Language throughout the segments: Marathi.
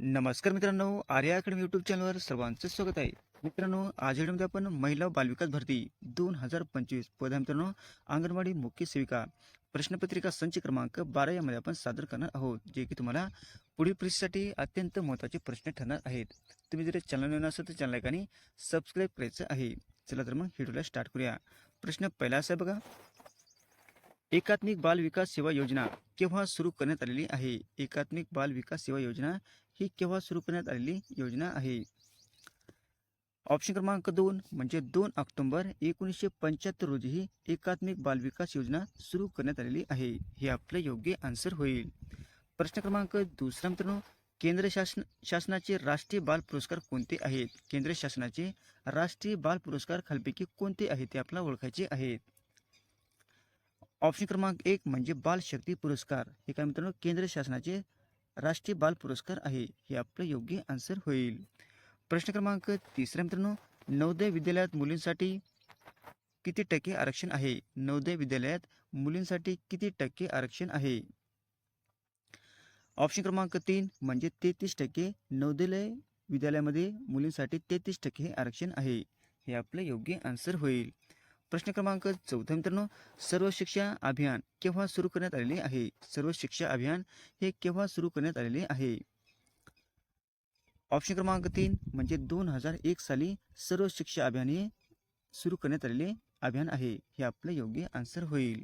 नमस्कार मित्रांनो आर्या अकॅडमी यूट्यूब चॅनलवर सर्वांचं स्वागत आहे. मित्रांनो आज व्हिडिओमध्ये आपण महिला बालविकास भरती दोन हजार पंचवीस पद मित्रांनो अंगणवाडी मुख्य सेविका प्रश्नपत्रिका संच क्रमांक बारा यामध्ये आपण सादर करणार आहोत जे की तुम्हाला पुढील परीक्षेसाठी अत्यंत महत्त्वाचे प्रश्न ठरणार आहेत. तुम्ही जर चॅनल नवीन असेल तर चॅनल एकाने सबस्क्राईब करायचं आहे. चला तर मग व्हिडिओला स्टार्ट करूया. प्रश्न पहिला असा आहे बघा एकात्मिक बाल विकास सेवा योजना केव्हा सुरू करण्यात आलेली आहे? एकात्मिक बाल विकास सेवा योजना ही केव्हा सुरू करण्यात आलेली योजना आहे? ऑप्शन क्रमांक दोन म्हणजे दोन ऑक्टोंबर एकोणीसशे पंच्याहत्तर रोजी ही एकात्मिक बालविकास योजना सुरू करण्यात आलेली आहे. हे आपलं योग्य आन्सर होईल. प्रश्न क्रमांक दुसरा मित्रांनो केंद्र शासन शासनाचे राष्ट्रीय बाल पुरस्कार कोणते आहेत? केंद्र शासनाचे राष्ट्रीय बाल पुरस्कार खालपैकी कोणते आहेत ते आपल्याला ओळखायचे आहेत. ऑप्शन क्रमांक एक म्हणजे बाल शक्ती पुरस्कार. हे काय मित्रांनो केंद्र शासनाचे राष्ट्रीय बाल पुरस्कार आहे हे आपलं योग्य आन्सर होईल. प्रश्न क्रमांक तिसरा मित्रांनो नवोदय विद्यालयात मुलींसाठी किती टक्के आरक्षण आहे? नवोदय विद्यालयात मुलींसाठी किती टक्के आरक्षण आहे? ऑप्शन क्रमांक तीन म्हणजे तेहतीस टक्के नवोदय विद्यालयामध्ये मुलींसाठी तेहतीस टक्के हे आरक्षण आहे हे आपलं योग्य आन्सर होईल. प्रश्न क्रमांक चौथा मित्रांनो सर्व शिक्षा अभियान केव्हा सुरू करण्यात आलेले आहे? सर्व शिक्षा अभियान हे केव्हा सुरू करण्यात आलेले आहे? ऑप्शन क्रमांक तीन म्हणजे दोन हजार एक साली सर्व शिक्षा अभियान हे सुरू करण्यात आलेले अभियान आहे. हे आपलं योग्य आन्सर होईल.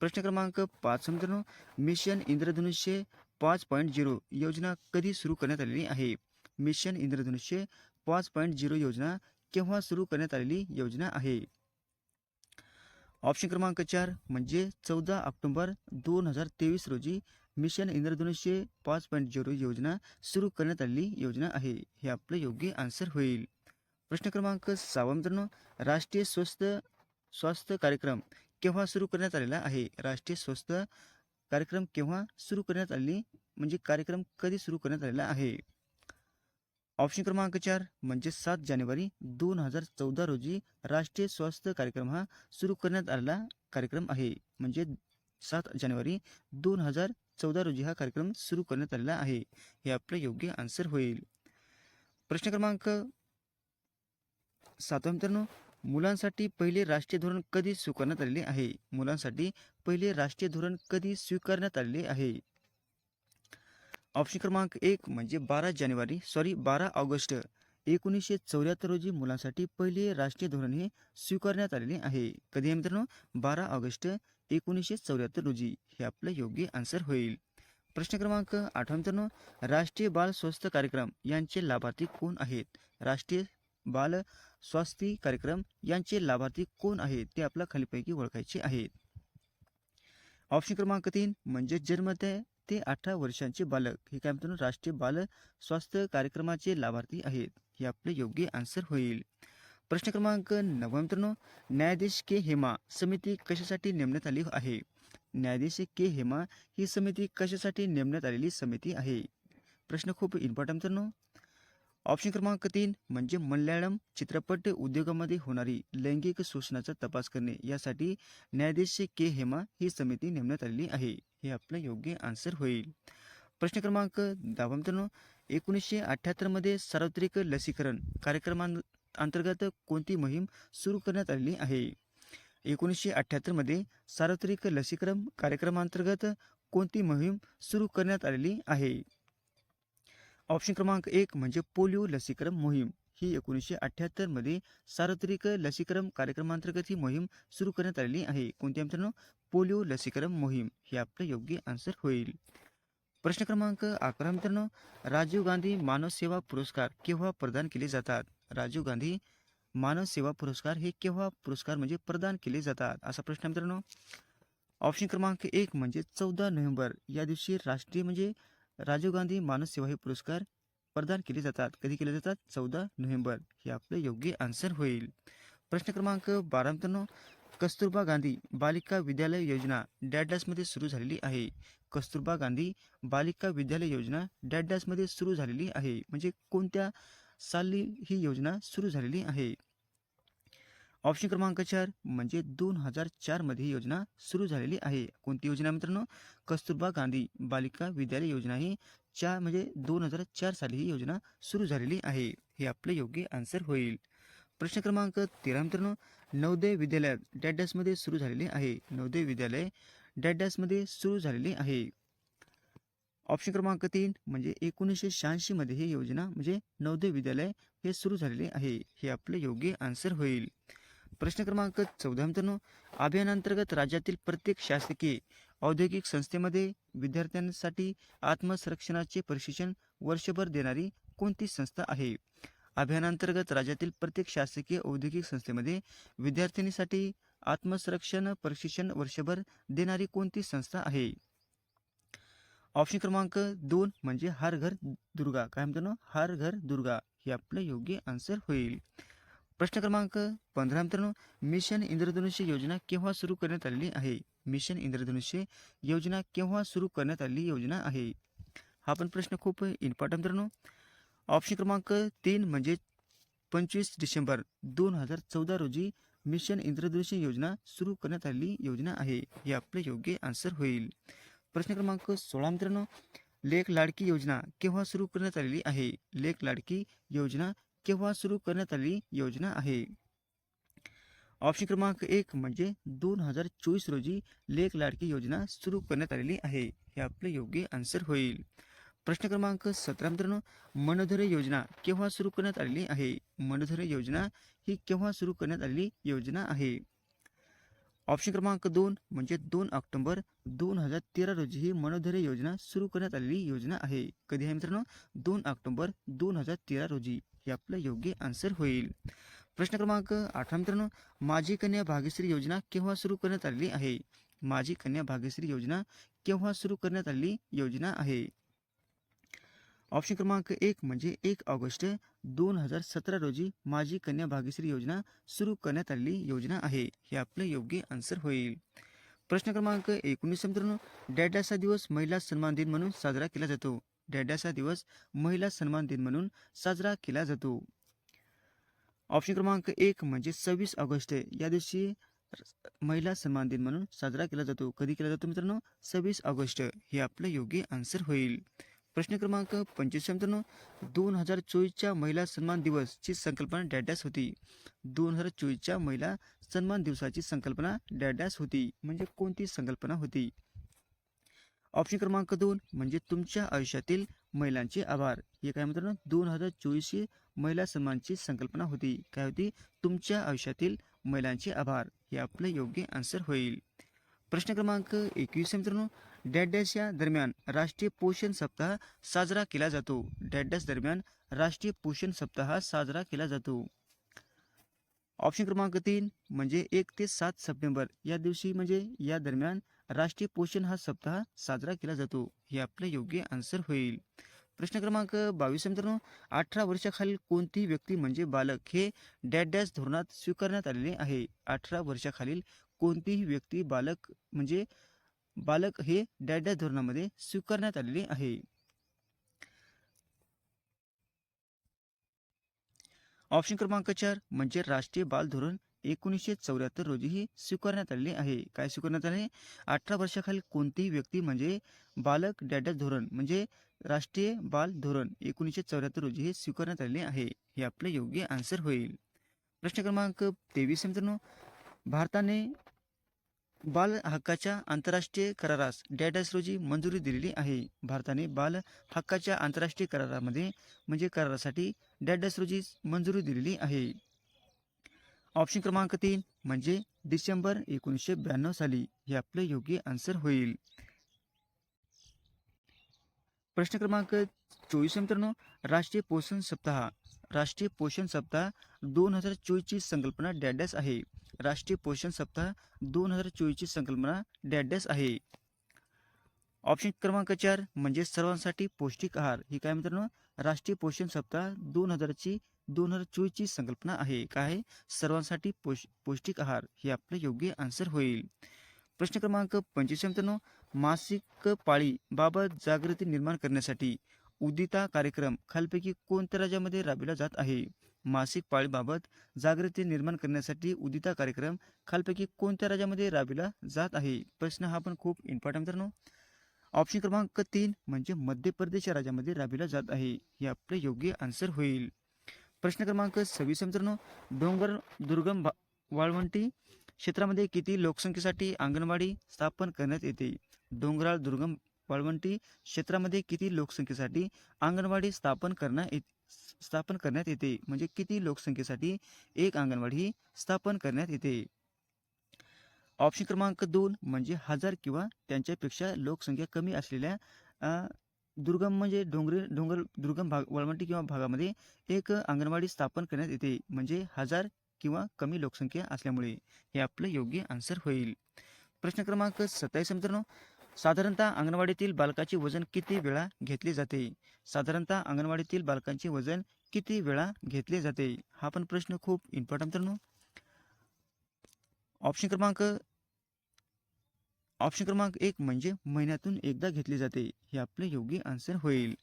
प्रश्न क्रमांक पाच मित्रांनो मिशन इंद्रधनुष्य पाच पॉईंट झिरो योजना कधी सुरू करण्यात आलेली आहे? मिशन इंद्रधनुष्य पाच पॉईंट झिरो योजना केव्हा सुरू करण्यात आलेली योजना आहे? ऑप्शन क्रमांक चार म्हणजे चौदा ऑक्टोंबर दोन हजार तेवीस रोजी मिशन इंद्रधनुष्य पाच पॉईंट झिरो योजना सुरू करण्यात आलेली योजना आहे. हे आपलं योग्य आन्सर होईल. प्रश्न क्रमांक सहावा मित्रांनो राष्ट्रीय स्वस्थ स्वास्थ्य कार्यक्रम केव्हा सुरू करण्यात आलेला आहे? राष्ट्रीय स्वस्थ कार्यक्रम केव्हा सुरू करण्यात आली म्हणजे कार्यक्रम कधी सुरू करण्यात आलेला आहे? ऑप्शन क्रमांक चार म्हणजे सात जानेवारी दोन हजार चौदा रोजी राष्ट्रीय स्वास्थ्य कार्यक्रम हा सुरू करण्यात आलेला कार्यक्रम आहे. म्हणजे सात जानेवारी दोन हजार चौदा रोजी हा कार्यक्रम सुरू करण्यात आलेला आहे. हे आपलं योग्य आन्सर होईल. प्रश्न क्रमांक सातवा मित्रांनो. मुलांसाठी पहिले राष्ट्रीय धोरण कधी स्वीकारण्यात आलेले आहे? मुलांसाठी पहिले राष्ट्रीय धोरण कधी स्वीकारण्यात आलेले आहे? ऑप्शन क्रमांक एक म्हणजे बारा जानेवारी सॉरी बारा ऑगस्ट. एकोणीसशे चौऱ्याहत्तर रोजी मुलांसाठी पहिले राष्ट्रीय धोरण हे स्वीकारण्यात आलेले आहे. कधी आहे मित्रांनो? बारा ऑगस्ट एकोणीसशे चौऱ्याहत्तर रोजी. हे आपलं योग्य आन्सर होईल. प्रश्न क्रमांक आठवा मित्रांनो. राष्ट्रीय बाल स्वास्थ्य कार्यक्रम यांचे लाभार्थी कोण आहेत? राष्ट्रीय बाल स्वास्थ्य कार्यक्रम यांचे लाभार्थी कोण आहेत? ते आपल्या खालीपैकी ओळखायचे आहेत. ऑप्शन क्रमांक तीन म्हणजे जन्म ते ते अठरा वर्षांचे बालक. हे काय म्हणतो राष्ट्रीय बाल स्वास्थ्य कार्यक्रमाचे लाभार्थी आहेत. हे आपले योग्य आन्सर होईल. प्रश्न क्रमांक नववा मित्रांनो न्यायाधीश के. हेमा समिती कशासाठी नेमण्यात आली आहे? न्यायाधीश के. हेमा ही समिती कशासाठी नेमण्यात आलेली समिती आहे? प्रश्न खूप इम्पॉर्टंट मित्रांनो ऑप्शन क्रमांक तीन म्हणजे मल्याळम चित्रपट उद्योगामध्ये होणारी लैंगिक शोषणाचा तपास करणे. यासाठी न्यायाधीश के. हेमा ही समिती नेमण्यात आलेली आहे. हे आपलं योग्य आन्सर होईल. प्रश्न क्रमांक दहा मित्रांनो एकोणीसशे अठ्ठ्याहत्तरमध्ये सार्वत्रिक लसीकरण कार्यक्रमांतर्गत कोणती मोहीम सुरू करण्यात आलेली आहे? एकोणीसशे अठ्ठ्याहत्तरमध्ये सार्वत्रिक लसीकरण कार्यक्रमांतर्गत कोणती मोहीम सुरू करण्यात आलेली आहे? ऑप्शन क्रमांक एक म्हणजे पोलिओ लसीकरण मोहीम. ही एकोणीसशे अठ्ठ्याहत्तरमध्ये सार्वत्रिक लसीकरण कार्यक्रमांतर्गत ही मोहीम सुरू करण्यात आलेली आहे. कोणत्या मित्रांनो? पोलिओ लसीकरण मोहीम. हे आपलं योग्य आन्सर होईल. प्रश्न क्रमांक अकरा मित्रांनो. राजीव गांधी मानव सेवा पुरस्कार केव्हा प्रदान केले जातात? राजीव गांधी मानव सेवा पुरस्कार हे केव्हा पुरस्कार म्हणजे प्रदान केले जातात? असा प्रश्न मित्रांनो. ऑप्शन क्रमांक एक म्हणजे चौदा नोव्हेंबर. या दिवशी राष्ट्रीय म्हणजे राजीव गांधी मानस सेवा हे पुरस्कार प्रदान केले जातात. कधी केले जातात? चौदा नोव्हेंबर. हे आपलं योग्य आन्सर होईल. प्रश्न क्रमांक बारा मित्रांनो कस्तुरबा गांधी बालिका विद्यालय योजना डॅडडासमध्ये सुरू झालेली आहे. कस्तुरबा गांधी बालिका विद्यालय योजना डॅडडासमध्ये सुरू झालेली आहे. म्हणजे कोणत्या साली ही योजना सुरू झालेली आहे? ऑप्शन क्रमांक चार म्हणजे दोन हजार चारमध्ये ही योजना सुरू झालेली आहे. कोणती योजना मित्रांनो? कस्तुरबा गांधी बालिका विद्यालय योजना ही चार म्हणजे दोन हजार चार साली ही योजना सुरू झालेली आहे. हे आपलं योग्य आन्सर होईल. प्रश्न क्रमांक तेरा मित्रांनो नवोदय विद्यालयात डॅडॅसमध्ये सुरू झालेले आहे. नवोदय विद्यालय डॅडॅसमध्ये सुरू झालेले आहे. ऑप्शन क्रमांक तीन म्हणजे एकोणीसशे शहाऐंशीमध्ये ही योजना म्हणजे नवोदय विद्यालय हे सुरू झालेले आहे. हे आपलं योग्य आन्सर होईल. प्रश्न क्रमांक चौदा मित्रांनो अभियानांतर्गत राज्यातील प्रत्येक शासकीय औद्योगिक संस्थेमध्ये विद्यार्थ्यांसाठी आत्मसंरक्षणाचे प्रशिक्षण वर्षभर देणारी कोणती संस्था आहे? अभियानांतर्गत राज्यातील प्रत्येक शासकीय औद्योगिक संस्थेमध्ये विद्यार्थिनीसाठी आत्मसंरक्षण प्रशिक्षण वर्षभर देणारी कोणती संस्था आहे? ऑप्शन क्रमांक दोन म्हणजे हर घर दुर्गा. काय म्हणतो ना? हर घर दुर्गा. हे आपलं योग्य आन्सर होईल. प्रश्न क्रमांक पंधरा मित्रांनो मिशन इंद्रधनुष्य योजना केव्हा सुरू करण्यात आलेली आहे? मिशन इंद्रधनुष्य योजना केव्हा सुरू करण्यात आलेली योजना आहे? हा पण प्रश्न खूप इम्पॉर्टंट मित्रांनो. ऑप्शन क्रमांक तीन म्हणजे पंचवीस डिसेंबर दोन हजार चौदा रोजी मिशन इंद्रधनुष्य योजना सुरू करण्यात आलेली योजना आहे. हे आपलं योग्य आन्सर होईल. प्रश्न क्रमांक सोळा मित्रांनो. लेख लाडकी योजना केव्हा सुरू करण्यात आलेली आहे? लेख लाडकी योजना केव्हा सुरू करण्यात आलेली योजना आहे? ऑप्शन क्रमांक एक म्हणजे दोन हजार चोवीस रोजी लेख लाडकी योजना सुरू करण्यात आलेली आहे. हे आपले योग्य आन्सर होईल. प्रश्न क्रमांक सतरा मित्रांनो मनधरे योजना केव्हा सुरू करण्यात आलेली आहे? मनधरे योजना ही केव्हा सुरू करण्यात आलेली योजना आहे? ऑप्शन क्रमांक दोन म्हणजे दोन ऑक्टोबर दोन हजार तेरा रोजी ही मनोधरे योजना सुरू करण्यात आलेली योजना आहे. कधी आहे मित्रांनो? दोन ऑक्टोबर दोन हजार तेरा रोजी. हे आपलं योग्य आन्सर होईल. प्रश्न क्रमांक अठरा मित्रांनो. माझी कन्या भाग्यश्री योजना केव्हा सुरू करण्यात आलेली आहे? माझी कन्या भाग्यश्री योजना केव्हा सुरू करण्यात आलेली योजना आहे? ऑप्शन क्रमांक एक म्हणजे एक ऑगस्ट दोन हजार सतरा रोजी माझी कन्या भाग्यश्री योजना सुरू करण्यात आलेली योजना आहे. हे आपलं योग्य आन्सर होईल. प्रश्न क्रमांक एकोणीस मित्रांनो डॅडाचा दिवस महिला सन्मान दिन म्हणून साजरा केला जातो. डॅडाचा दिवस महिला सन्मान दिन म्हणून साजरा केला जातो. ऑप्शन क्रमांक एक म्हणजे सव्वीस ऑगस्ट या दिवशी महिला सन्मान दिन म्हणून साजरा केला जातो. कधी केला जातो मित्रांनो? सव्वीस ऑगस्ट. हे आपलं योग्य आन्सर होईल. प्रश्न क्रमांक पंचवीस मित्रांनो. दोन हजार चोवीसच्या महिला सन्मान दिवसची संकल्पना डॅडॅस होती. दोन हजार चोवीसच्या महिला सन्मान दिवसाची संकल्पना डॅडॅस होती. म्हणजे कोणती संकल्पना होती? ऑप्शन क्रमांक दोन म्हणजे तुमच्या आयुष्यातील महिलांचे आभार. हे काय मित्रांनो? दोन हजार चोवीसची महिला सन्मानची संकल्पना होती. काय होती? तुमच्या आयुष्यातील महिलांचे आभार. हे आपलं योग्य आन्सर होईल. प्रश्न क्रमांक एकवीस मित्रांनो. डॅडॅश या दरम्यान राष्ट्रीय पोषण सप्ताह साजरा केला जातो. डॅडॅश दरम्यान राष्ट्रीय पोषण सप्ताह साजरा केला जातो. ऑप्शन क्रमांक तीन म्हणजे एक ते सात सप्टेंबर या दिवशी म्हणजे या दरम्यान राष्ट्रीय पोषण हा सप्ताह साजरा केला जातो. हे आपलं योग्य आन्सर होईल. प्रश्न क्रमांक बावीस मित्रांनो अठरा वर्षाखालील कोणतीही व्यक्ती म्हणजे बालक हे डॅड डॅश धोरणात स्वीकारण्यात आलेले आहे? अठरा वर्षाखालील कोणतीही व्यक्ती बालक म्हणजे बालक हे डॅड डॅश धोरणामध्ये स्वीकारण्यात आलेले आहे. ऑप्शन क्रमांक चार म्हणजे राष्ट्रीय बाल धोरण एकोणीसशे चौऱ्याहत्तर रोजीही स्वीकारण्यात आलेले आहे. काय स्वीकारण्यात आले? अठरा वर्षाखालील कोणतीही व्यक्ती म्हणजे बालक डॅडा धोरण म्हणजे राष्ट्रीय बाल धोरण एकोणीसशे चौऱ्याहत्तर रोजी हे स्वीकारण्यात आलेले आहे. हे आपले योग्य आन्सर होईल. प्रश्न क्रमांक तेवीस मित्रांनो. भारताने बाल हक्काच्या आंतरराष्ट्रीय करारास डॅडॅस रोजी मंजुरी दिलेली आहे. भारताने बाल हक्काच्या आंतरराष्ट्रीय करारामध्ये म्हणजे करारासाठी डॅडॅस रोजी मंजुरी दिलेली आहे. ऑप्शन क्रमांक तीन म्हणजे डिसेंबर एकोणीसशे ब्याण्णव साली हे आपलं योग्य आन्सर होईल. प्रश्न क्रमांक चोवीस मित्रांनो. राष्ट्रीय पोषण सप्ताह. राष्ट्रीय पोषण सप्ताह दोन हजार चोवीसची संकल्पना डॅडॅस आहे. राष्ट्रीय पोषण सप्ताह दोन हजार चोवीसची संकल्पना डॅडॅस आहे. ऑप्शन क्रमांक चार म्हणजे सर्वांसाठी पौष्टिक आहार. ही काय मित्रांनो? राष्ट्रीय पोषण सप्ताह दोन हजारची दोन हजार चोवीसची संकल्पना आहे. काय सर्वांसाठी पोष पौष्टिक आहार. हे आपलं योग्य आन्सर होईल. प्रश्न क्रमांक पंचवीस मित्रांनो. मासिक पाळी बाबत जागृती निर्माण करण्यासाठी उदिता कार्यक्रम खालपैकी कोणत्या राज्यामध्ये राबविला जात आहे? मासिक पाळीबाबत जागृती निर्माण करण्यासाठी उदिता कार्यक्रम खालपैकी कोणत्या राज्यामध्ये राबविला जात आहे? प्रश्न हा पण खूप इम्पॉर्टंट मित्रांनो. ऑप्शन क्रमांक तीन म्हणजे मध्य प्रदेश या राज्यामध्ये राबविला जात आहे. हे आपलं योग्य आन्सर होईल. प्रश्न क्रमांक सव्वीस मित्रांनो. डोंगर दुर्गम वाळवंटी क्षेत्रामध्ये किती लोकसंख्येसाठी अंगणवाडी स्थापन करण्यात येते? डोंगराळ दुर्गम वाळवंटी क्षेत्रामध्ये किती लोकसंख्येसाठी अंगणवाडी स्थापन करण्यात स्थापन करण्यात येते. म्हणजे किती लोकसंख्येसाठी एक अंगणवाडी ही स्थापन करण्यात येते. ऑप्शन क्रमांक दोन म्हणजे हजार किंवा त्यांच्यापेक्षा लोकसंख्या कमी असलेल्या दुर्गम म्हणजे डोंगरी डोंगर दुर्गम भाग वळवंटी किंवा भागामध्ये एक अंगणवाडी स्थापन करण्यात येते. म्हणजे हजार किंवा कमी लोकसंख्या असल्यामुळे हे आपलं योग्य आन्सर होईल. प्रश्न क्रमांक सत्तावीस मित्रांनो. साधारणतः अंगणवाडीतील बालकाचे वजन किती वेळा घेतले जाते? साधारणतः अंगणवाडीतील बालकांचे वजन किती वेळा घेतले जाते? हा पण प्रश्न खूप इम्पॉर्टंट मित्रांनो ऑप्शन क्रमांक ऑप्शन क्रमांक एक म्हणजे महिन्यातून एकदा घेतले जाते. हे आपले योग्य आन्सर होईल.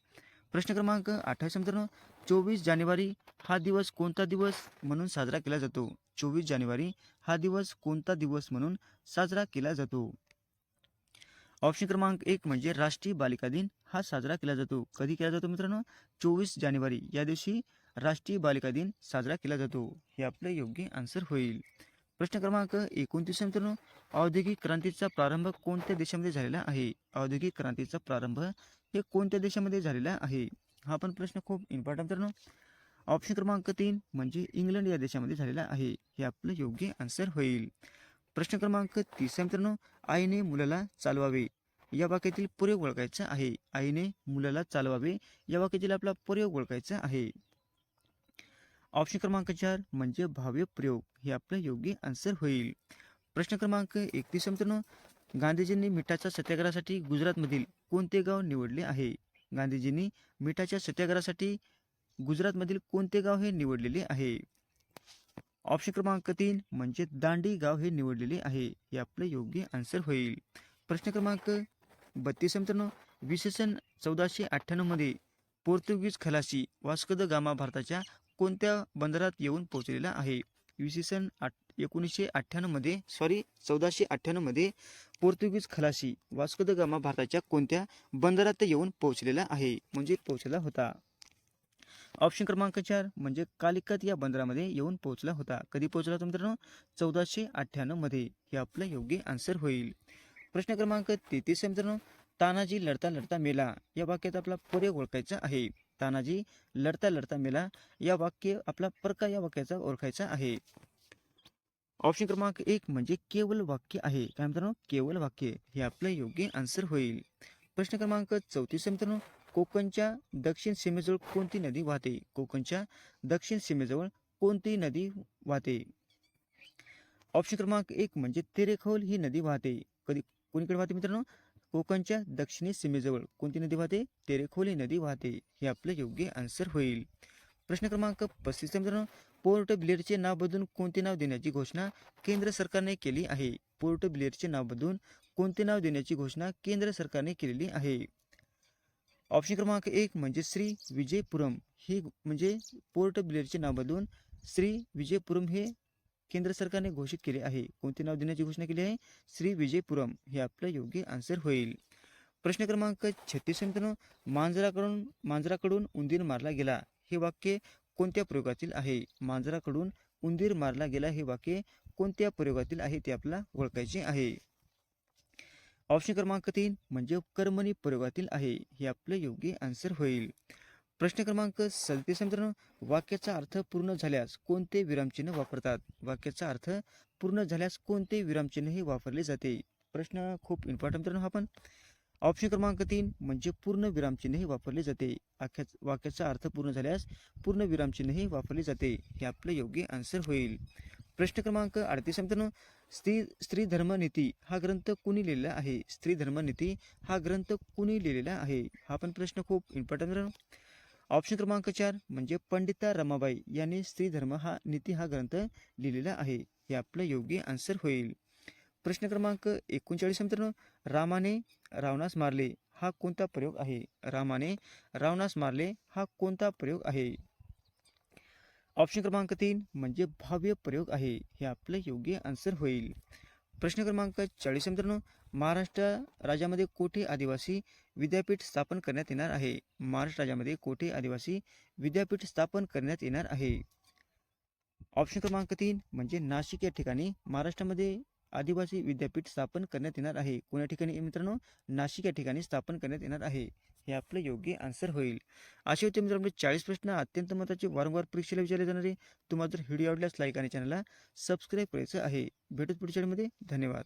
प्रश्न क्रमांक अठ्ठावीस मित्रांनो चोवीस जानेवारी हा दिवस कोणता दिवस म्हणून साजरा केला जातो? चोवीस जानेवारी हा दिवस कोणता दिवस म्हणून साजरा केला जातो? ऑप्शन क्रमांक एक म्हणजे राष्ट्रीय बालिका दिन हा साजरा केला जातो. कधी केला जातो मित्रांनो? चोवीस जानेवारी या दिवशी राष्ट्रीय बालिका दिन साजरा केला जातो. हे आपलं योग्य आन्सर होईल. प्रश्न क्रमांक एकोणतीस मित्रांनो. औद्योगिक क्रांतीचा प्रारंभ कोणत्या देशामध्ये झालेला आहे? औद्योगिक क्रांतीचा प्रारंभ हे कोणत्या देशामध्ये झालेला आहे? हा पण प्रश्न खूप इम्पॉर्टंट मित्रांनो. ऑप्शन क्रमांक तीन म्हणजे इंग्लंड या देशामध्ये झालेला आहे. हे आपलं योग्य आन्सर होईल. प्रश्न क्रमांक तीस मित्रांनो आईने मुलाला चालवावे या वाक्यातील प्रयोग ओळखायचा आहे. आईने मुलाला चालवावे या वाक्यातील आपला प्रयोग ओळखायचा आहे. ऑप्शन क्रमांक चार म्हणजे भाव्य प्रयोग हे आपलं योग्य आन्सर होईल. प्रश्न क्रमांक एकतीस मित्रांनो गांधीजींनी मिठाच्या सत्याग्रहासाठी गुजरातमधील कोणते गाव निवडले आहे? गांधीजींनी मिठाच्या सत्याग्रहासाठी गुजरातमधील कोणते गाव हे निवडलेले आहे? ऑप्शन क्रमांक तीन म्हणजे दांडी गाव हे निवडलेले आहे. हे आपलं योग्य आन्सर होईल. प्रश्न क्रमांक बत्तीस मित्रांनो. विशेषण चौदाशे अठ्ठ्याण्णवमध्ये पोर्तुगीज खलासी वास्को द गामा भारताच्या कोणत्या बंदरात येऊन पोहोचलेला आहे? विशेषण आठ एकोणीसशे अठ्ठ्याण्णवमध्ये सॉरी चौदाशे अठ्ठ्याण्णवमध्ये पोर्तुगीज खलासी वास्को द गामा भारताच्या कोणत्या बंदरात येऊन पोहोचलेला आहे? म्हणजे पोहोचला होता. ऑप्शन क्रमांक चार म्हणजे कालिकत या बंदरामध्ये येऊन पोहोचला होता. कधी पोहोचला होता मित्रांनो? चौदाशे अठ्ठ्याण्णवमध्ये हे आपलं योग्य आन्सर होईल. प्रश्न क्रमांक तेहतीस मित्रांनो. तानाजी लढता लढता मेला. या वाक्यात आपला पर्याय ओळखायचा आहे. तानाजी लढता लढता मेला. या वाक्य आपला परका या वाक्याचा ओळखायचा आहे. ऑप्शन क्रमांक एक म्हणजे केवल वाक्य आहे. काय मित्रांनो? केवल वाक्य. हे आपलं योग्य आन्सर होईल. प्रश्न क्रमांक चौतीस मित्रांनो. कोकणच्या दक्षिण सीमेजवळ कोणती नदी वाहते? कोकणच्या दक्षिण सीमेजवळ कोणती नदी वाहते? ऑप्शन क्रमांक एक म्हणजे तेरेखोल ही नदी वाहते. कधी कोणीकडे वाहते मित्रांनो? कोकणच्या दक्षिणी सीमेजवळ कोणती नदी वाहते? तेरेखोल ही नदी वाहते. हे आपलं योग्य आन्सर होईल. प्रश्न क्रमांक पस्तीस मित्रांनो. पोर्ट ब्लेअरचे नाव बदलून कोणते नाव देण्याची घोषणा केंद्र सरकारने केली आहे? पोर्ट ब्लेअरचे नाव बदलून कोणते नाव देण्याची घोषणा केंद्र सरकारने केलेली आहे? ऑप्शन क्रमांक एक म्हणजे श्री विजयपुरम. ही म्हणजे पोर्ट ब्लेअरचे नाव बदलून श्री विजयपुरम हे केंद्र सरकारने घोषित केले आहे. कोणते नाव देण्याची घोषणा केली आहे? श्री विजयपुरम. हे आपलं योग्य आन्सर होईल. प्रश्न क्रमांक छत्तीस मित्रांनो मांजराकडून मांजराकडून उंदीर मारला गेला. हे वाक्य कोणत्या प्रयोगातील आहे? मांजराकडून उंदीर मारला गेला हे वाक्य कोणत्या प्रयोगातील आहे ते आपल्याला ओळखायचे आहे. ऑप्शन क्रमांक तीन म्हणजे कर्मणी प्रयोगातील आहे. हे आपलं योग्य आन्सर होईल. प्रश्न क्रमांक सदतीस मित्रांनो वाक्याचा अर्थ पूर्ण झाल्यास कोणते विरामचिन्ह वापरतात? वाक्याचा अर्थ पूर्ण झाल्यास कोणते विरामचिन्ह हे वापरले जाते? प्रश्न खूप इम्पॉर्टंट मित्रांनो हा पण. ऑप्शन क्रमांक तीन म्हणजे पूर्ण विरामचिन्ह हे वापरले जाते. आख्या वाक्याचा अर्थ पूर्ण झाल्यास पूर्ण विरामचिन्ह हे वापरले जाते. हे आपलं योग्य आन्सर होईल. प्रश्न क्रमांक अडतीस मित्रांनो स्त्री स्त्री धर्मनीती हा ग्रंथ कुणी लिहिलेला आहे? स्त्री धर्मनीती हा ग्रंथ कुणी लिहिलेला आहे? हा पण प्रश्न खूप इम्पॉर्टंट मित्रांनो. ऑप्शन क्रमांक चार म्हणजे पंडिता रमाबाई यांनी स्त्री धर्म हा नीती हा ग्रंथ लिहिलेला आहे. हे आपलं योग्य आन्सर होईल. प्रश्न क्रमांक एकोणचाळीस मित्रांनो रामाने रावणास मारले हा कोणता प्रयोग आहे? रामाने रावणास मारले हा कोणता प्रयोग आहे? ऑप्शन क्रमांक तीन म्हणजे भव्य प्रयोग आहे. हे आपलं योग्य आन्सर होईल. प्रश्न क्रमांक चाळीस मित्रांनो. महाराष्ट्र राज्यामध्ये कोठे आदिवासी विद्यापीठ स्थापन करण्यात येणार आहे? महाराष्ट्र राज्यामध्ये कोठे आदिवासी विद्यापीठ स्थापन करण्यात येणार आहे? ऑप्शन क्रमांक तीन म्हणजे नाशिक या ठिकाणी महाराष्ट्रामध्ये आदिवासी विद्यापीठ स्थापन करण्यात येणार आहे. कोण्या ठिकाणी मित्रांनो? नाशिक या ठिकाणी स्थापन करण्यात येणार आहे. हे आपलं योग्य आन्सर होईल. असे होते मित्रांनो चाळीस प्रश्न अत्यंत महत्त्वाचे. वारंवार परीक्षेला विचारले जाणारे. तुम्हाला जर व्हिडिओ आवडल्यास लाईक आणि चॅनलला सबस्क्राईब करायचं आहे. भेटूच पुढच्या वेळेमध्ये धन्यवाद.